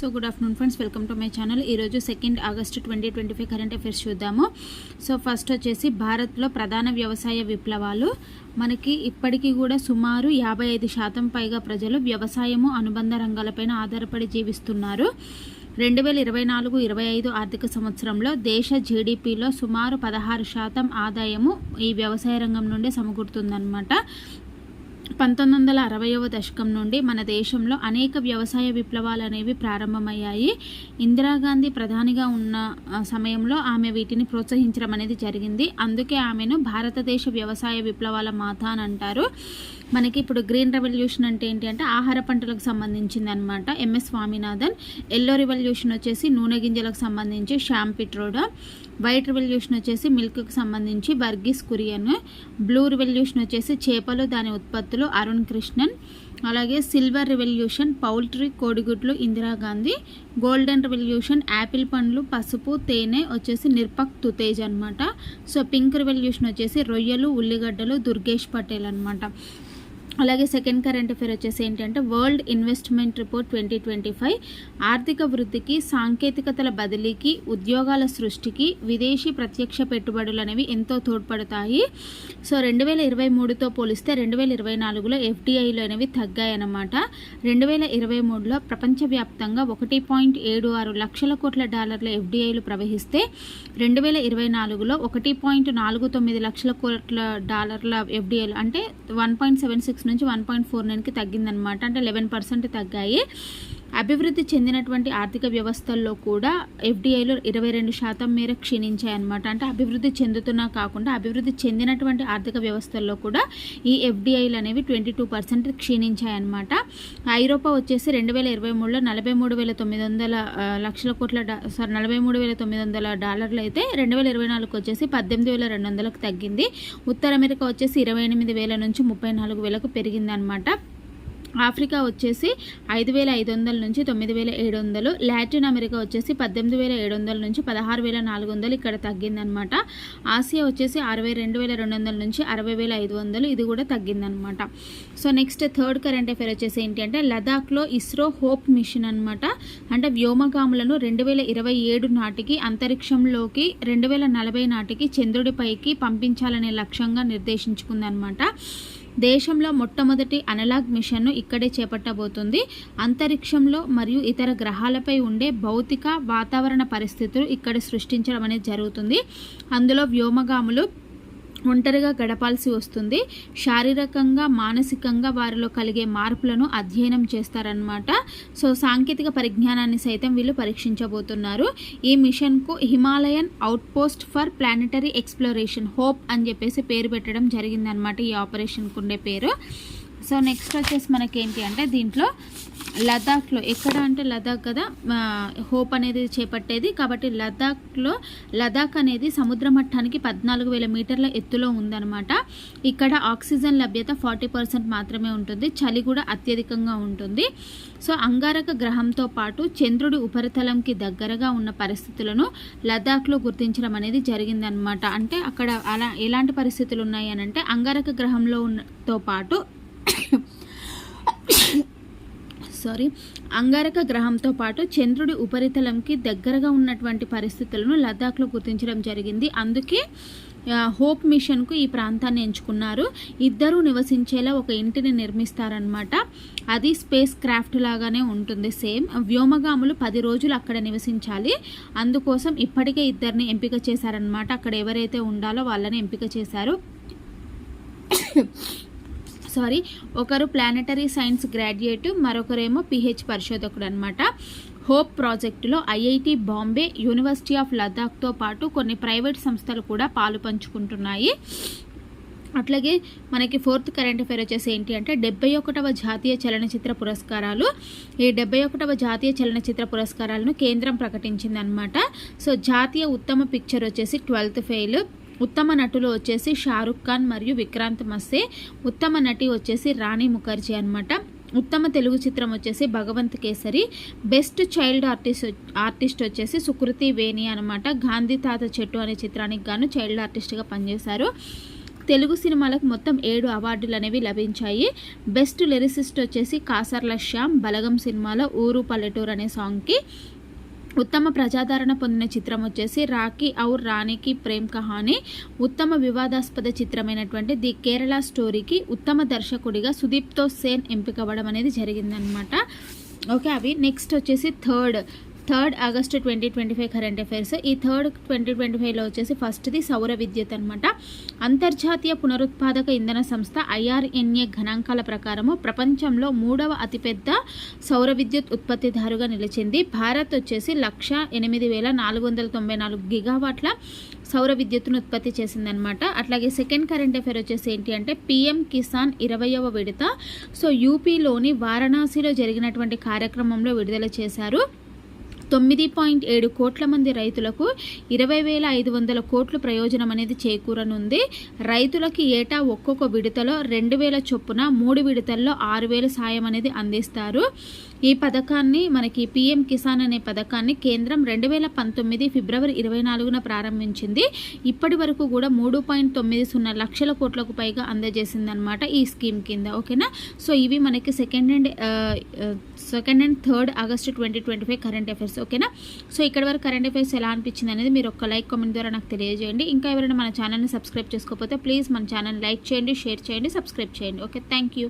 So good afternoon friends welcome to my channel. ఈరోజు second August twenty twenty five current affairs చూద్దాము. So first వచ్చేసి భారత్లో ప్రధాన వ్యవసాయ విప్లవాలు. మనకి ఇప్పటికీ కూడా సుమారు యాభై ఐదు శాతం పైగా ప్రజలు వ్యవసాయము అనుబంధ రంగాలపైన ఆధారపడి జీవిస్తున్నారు. రెండు వేల ఇరవై నాలుగు ఇరవై ఐదు ఆర్థిక సంవత్సరంలో దేశ జీడిపిలో సుమారు పదహారు శాతం ఆదాయము ఈ వ్యవసాయ రంగం నుండి సమకూరుతుందన్నమాట. పంతొమ్మిది వందల అరవైవ దశకం నుండి మన దేశంలో అనేక వ్యవసాయ విప్లవాలు అనేవి ప్రారంభమయ్యాయి. ఇందిరాగాంధీ ప్రధానిగా ఉన్న సమయంలో ఆమె వీటిని ప్రోత్సహించడం అనేది జరిగింది. అందుకే ఆమెను భారతదేశ వ్యవసాయ విప్లవాల మాత అని అంటారు. మనకి ఇప్పుడు గ్రీన్ రెవల్యూషన్ అంటే ఏంటి అంటే ఆహార పంటలకు సంబంధించింది అనమాట ఎంఎస్ స్వామినాథన్. ఎల్లో రెవల్యూషన్ వచ్చేసి నూనె గింజలకు సంబంధించి శ్యామ్ పిట్రోడా. వైట్ రెవల్యూషన్ వచ్చేసి మిల్క్కి సంబంధించి వర్గీస్ కురియన్. బ్లూ రెవల్యూషన్ వచ్చేసి చేపలు దాని ఉత్పత్తులు అరుణ్ కృష్ణన్ అలాగే సిల్వర్ రెవల్యూషన్ పౌల్ట్రీ కోడిగుడ్లు ఇందిరాగాంధీ గోల్డెన్ రెవల్యూషన్ యాపిల్ పండ్లు పసుపు తేనె వచ్చేసి నిర్పక్ తుతేజ్ అనమాట సో పింక్ రెవల్యూషన్ వచ్చేసి రొయ్యలు ఉల్లిగడ్డలు దుర్గేష్ పటేల్ అనమాట అలాగే సెకండ్ కరెంట్ అఫేర్ వచ్చేసి ఏంటంటే world investment report twenty twenty five. ఆర్థిక వృద్ధికి సాంకేతికతల బదిలీకి ఉద్యోగాల సృష్టికి విదేశీ ప్రత్యక్ష పెట్టుబడులు అనేవి ఎంతో తోడ్పడతాయి. సో రెండు వేల ఇరవై మూడుతో పోలిస్తే రెండు వేల ఇరవై నాలుగులో ఎఫ్డిఐలు అనేవి తగ్గాయన్నమాట. రెండు వేల ఇరవై మూడులో ప్రపంచవ్యాప్తంగా ఒకటి పాయింట్ ఏడు ఆరు లక్షల కోట్ల డాలర్ల ఎఫ్డిఐలు ప్రవహిస్తే రెండు వేల ఇరవై నాలుగులో ఒకటి పాయింట్ నాలుగు తొమ్మిది లక్షల కోట్ల డాలర్ల ఎఫ్డిఐలు అంటే వన్ పాయింట్ సెవెన్ సిక్స్ నుంచి వన్ పాయింట్ ఫోర్ నైన్కి తగ్గిందనమాట అంటే లెవెన్ పర్సెంట్ తగ్గాయి. అభివృద్ధి చెందినటువంటి ఆర్థిక వ్యవస్థల్లో కూడా ఎఫ్డిఐలో ఇరవై రెండు శాతం మేర క్షీణించాయన్నమాట. అంటే అభివృద్ధి చెందుతున్నా కాకుండా అభివృద్ధి చెందినటువంటి ఆర్థిక వ్యవస్థల్లో కూడా ఈ ఎఫ్డిఐలు అనేవి ట్వంటీ టూ పర్సెంట్ క్షీణించాయన్నమాట. ఐరోపా వచ్చేసి రెండు వేల ఇరవై మూడులో నలభై మూడు వేల తొమ్మిది వందల లక్షల కోట్ల సారీ నలభై మూడు వేల తొమ్మిది వందల డాలర్లు అయితే రెండు వేల ఇరవై నాలుగు వచ్చేసి పద్దెనిమిది వేల రెండు వందలకు తగ్గింది. ఉత్తర అమెరికా వచ్చేసి ఇరవై ఎనిమిది వేల నుంచి ముప్పై నాలుగు వేలకు పెరిగిందనమాట ఆఫ్రికా వచ్చేసి ఐదు వేల ఐదు వందల నుంచి తొమ్మిది వేల ఏడు వందలు లాటిన్ అమెరికా వచ్చేసి పద్దెనిమిది వేల ఏడు వందల నుంచి పదహారు వేల నాలుగు వందలు ఇక్కడ తగ్గిందనమాట ఆసియా వచ్చేసి అరవై రెండు వేల రెండు వందల నుంచి అరవై వేల ఐదు వందలు ఇది కూడా తగ్గిందనమాట so next third current affair వచ్చేసి ఏంటి అంటే లదాఖ్లో ఇస్రో హోప్ మిషన్ అనమాట అంటే వ్యోమగాములను రెండు వేల ఇరవై ఏడు నాటికి అంతరిక్షంలోకి రెండు వేల నలభై నాటికి చంద్రుడిపైకి పంపించాలనే లక్ష్యంగా నిర్దేశించుకుందనమాట దేశంలో మొట్టమొదటి అనలాగ్ మిషన్ను ఇక్కడే చేపట్టబోతుంది. అంతరిక్షంలో మరియు ఇతర గ్రహాలపై ఉండే భౌతిక వాతావరణ పరిస్థితులు ఇక్కడ సృష్టించడం అనేది జరుగుతుంది. అందులో వ్యోమగాములు ఒంటరిగా గడపాల్సి వస్తుంది. శారీరకంగా మానసికంగా వారిలో కలిగే మార్పులను అధ్యయనం చేస్తారనమాట సో సాంకేతిక పరిజ్ఞానాన్ని సైతం వీళ్ళు పరీక్షించబోతున్నారు. ఈ మిషన్కు Himalayan outpost for planetary exploration HOPE అని చెప్పేసి పేరు పెట్టడం జరిగిందనమాట ఈ ఆపరేషన్కు ఉండే పేరు. సో నెక్స్ట్ వచ్చేసి మనకి ఏంటి అంటే దీంట్లో లదాఖ్లో ఎక్కడ అంటే లదాఖ్ కదా హోప్ అనేది చేపట్టేది. కాబట్టి లదాఖ్లో లదాఖ్ అనేది సముద్ర మట్టానికి పద్నాలుగు వేల మీటర్ల ఎత్తులో ఉందన్నమాట. ఇక్కడ ఆక్సిజన్ లభ్యత ఫార్టీ పర్సెంట్ మాత్రమే ఉంటుంది. చలి కూడా అత్యధికంగా ఉంటుంది. సో అంగారక గ్రహంతో పాటు చంద్రుడి ఉపరితలంకి దగ్గరగా ఉన్న పరిస్థితులను లదాఖ్లో గుర్తించడం అనేది జరిగిందనమాట అంటే అక్కడ అలా ఎలాంటి పరిస్థితులు ఉన్నాయి అని అంటే అంగారక గ్రహంలో ఉన్నతో పాటు సారీ అంగారక గ్రహంతో పాటు చంద్రుడి ఉపరితలంకి దగ్గరగా ఉన్నటువంటి పరిస్థితులను లద్దాఖ్లో గుర్తించడం జరిగింది. అందుకే హోప్ మిషన్కు ఈ ప్రాంతాన్ని ఎంచుకున్నారు. ఇద్దరు నివసించేలా ఒక ఇంటిని నిర్మిస్తారనమాట అది స్పేస్ క్రాఫ్ట్ లాగానే ఉంటుంది. సేమ్ వ్యోమగాములు పది రోజులు అక్కడ నివసించాలి. అందుకోసం ఇప్పటికే ఇద్దరిని ఎంపిక చేశారనమాట అక్కడ ఎవరైతే ఉండాలో వాళ్ళని ఎంపిక చేశారు. సారీ ఒకరు ప్లానటరీ సైన్స్ గ్రాడ్యుయేట్ మరొకరేమో పిహెచ్ పరిశోధకుడు అనమాట హోప్ ప్రాజెక్టులో ఐఐటి బాంబే యూనివర్సిటీ ఆఫ్ లదాఖ్తో పాటు కొన్ని ప్రైవేట్ సంస్థలు కూడా పాలు పంచుకుంటున్నాయి. అట్లాగే మనకి ఫోర్త్ కరెంట్ అఫేర్ వచ్చేసి ఏంటి అంటే డెబ్బై ఒకటవ జాతీయ చలనచిత్ర పురస్కారాలు. ఈ డెబ్బై ఒకటవ జాతీయ చలనచిత్ర పురస్కారాలను కేంద్రం ప్రకటించిందనమాట సో జాతీయ ఉత్తమ పిక్చర్ వచ్చేసి ట్వెల్త్ ఫెయిల్ ఉత్తమ నటులు వచ్చేసి షారుఖ్ ఖాన్ మరియు విక్రాంత్ మస్సే. ఉత్తమ నటి వచ్చేసి రాణి ముఖర్జీ అనమాట ఉత్తమ తెలుగు చిత్రం వచ్చేసి Bhagavanth Kesari. Best child artist artist వచ్చేసి సుకృతి వేణి అనమాట గాంధీ తాత చెట్టు అనే చిత్రానికి గాను చైల్డ్ ఆర్టిస్ట్గా పనిచేశారు. తెలుగు సినిమాలకు మొత్తం ఏడు అవార్డులు అనేవి లభించాయి. బెస్ట్ లిరిసిస్ట్ వచ్చేసి కాసర్ల శ్యామ్ బలగం సినిమాలో ఊరు పల్లెటూరు అనే సాంగ్కి. ఉత్తమ ప్రజాదరణ పొందిన చిత్రం వచ్చేసి రాఖీ ఔర్ రాణికి ప్రేమ్ కహాని. ఉత్తమ వివాదాస్పద చిత్రమైనటువంటి ది కేరళ స్టోరీకి ఉత్తమ దర్శకుడిగా సుదీప్తో సేన్ ఎంపిక అవ్వడం అనేది జరిగిందనమాట ఓకే అవి. నెక్స్ట్ వచ్చేసి third. Third August twenty twenty five current affairs. ఈ థర్డ్ ట్వంటీ ట్వంటీ ఫైవ్లో వచ్చేసి ఫస్ట్ది సౌర విద్యుత్ అనమాట అంతర్జాతీయ పునరుత్పాదక ఇంధన సంస్థ ఐఆర్ఎన్ఏ గణాంకాల ప్రకారము ప్రపంచంలో మూడవ అతిపెద్ద సౌర విద్యుత్ ఉత్పత్తిదారుగా నిలిచింది. భారత్ వచ్చేసి లక్ష ఎనిమిది వేల నాలుగు వందల తొంభై నాలుగు గిగావాట్ల సౌర విద్యుత్తును ఉత్పత్తి చేసిందనమాట అట్లాగే సెకండ్ కరెంట్ అఫైర్ వచ్చేసి ఏంటి అంటే పిఎం కిసాన్ ఇరవయవ విడత. సో యూపీలోని వారణాసిలో జరిగినటువంటి కార్యక్రమంలో విడుదల చేశారు. తొమ్మిది పాయింట్ ఏడు కోట్ల మంది రైతులకు ఇరవై వేల ఐదు వందల కోట్లు ప్రయోజనం అనేది చేకూరనుంది. రైతులకి ఏటా ఒక్కొక్క విడతలో రెండు వేల చొప్పున మూడు విడతల్లో ఆరు వేల సాయం అనేది అందిస్తారు. ఈ పథకాన్ని మనకి పిఎం కిసాన్ అనే పథకాన్ని కేంద్రం రెండు వేల పంతొమ్మిది ఫిబ్రవరి ఇరవై నాలుగున ప్రారంభించింది. ఇప్పటి వరకు కూడా మూడు పాయింట్ తొమ్మిది సున్నా లక్షల కోట్లకు పైగా అందజేసిందనమాట ఈ స్కీమ్ కింద ఓకేనా? సో ఇవి మనకి second and second and third August twenty twenty five current affairs ఓకేనా? సో ఇక్కడ వరకు కరెంట్ అఫైర్స్ ఎలా అనిపించింది అనేది మీరు ఒక లైక్ కామెంట్ ద్వారా నాకు తెలియజేయండి. ఇంకా ఎవరైనా మన ఛానల్ని సబ్స్క్రైబ్ చేసుకోకపోతే ప్లీజ్ మన ఛానల్ లైక్ చేయండి షేర్ చేయండి సబ్స్క్రైబ్ చేయండి. Okay thank you.